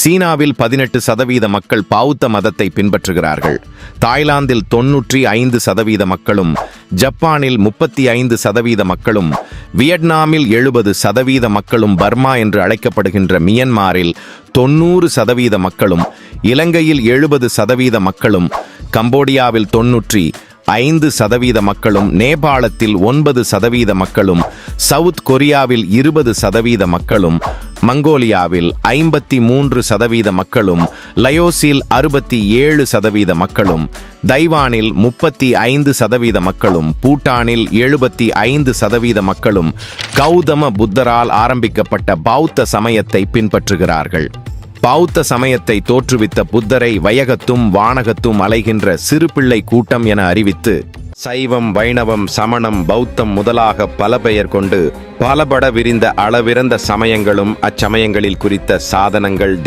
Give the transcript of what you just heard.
சீனாவில் பதினெட்டு சதவீத மக்கள் பௌத்த மதத்தை பின்பற்றுகிறார்கள். தாய்லாந்தில் தொன்னூற்றி ஐந்து சதவீத மக்களும் ஜப்பானில் முப்பத்தி ஐந்து சதவீத மக்களும் வியட்நாமில் எழுபது சதவீத மக்களும் பர்மா என்று அழைக்கப்படுகின்ற மியன்மாரில் தொன்னூறு சதவீத மக்களும் இலங்கையில் எழுபது சதவீத மக்களும் கம்போடியாவில் தொன்னூற்றி ஐந்து சதவீத மக்களும் நேபாளத்தில் ஒன்பது சதவீத மக்களும் சவுத் கொரியாவில் இருபது சதவீத மக்களும் மங்கோலியாவில் ஐம்பத்தி மூன்று சதவீத மக்களும் லயோஸில் அறுபத்தி ஏழு சதவீத மக்களும் தைவானில் முப்பத்தி ஐந்து சதவீத மக்களும் பூட்டானில் எழுபத்தி ஐந்து சதவீத மக்களும் கௌதம புத்தரால் ஆரம்பிக்கப்பட்ட பௌத்த சமயத்தை பின்பற்றுகிறார்கள். பௌத்த சமயத்தை தோற்றுவித்த புத்தரை வையகத்தும் வானகத்தும் அலைகின்ற சிறுபிள்ளை கூட்டம் என அறிவித்து சைவம் வைணவம் சமணம் பௌத்தம் முதலாக பல பெயர் கொண்டு பலபட விரிந்த அளவிறந்த சமயங்களும் அச்சமயங்களில் குறித்த சாதனங்கள்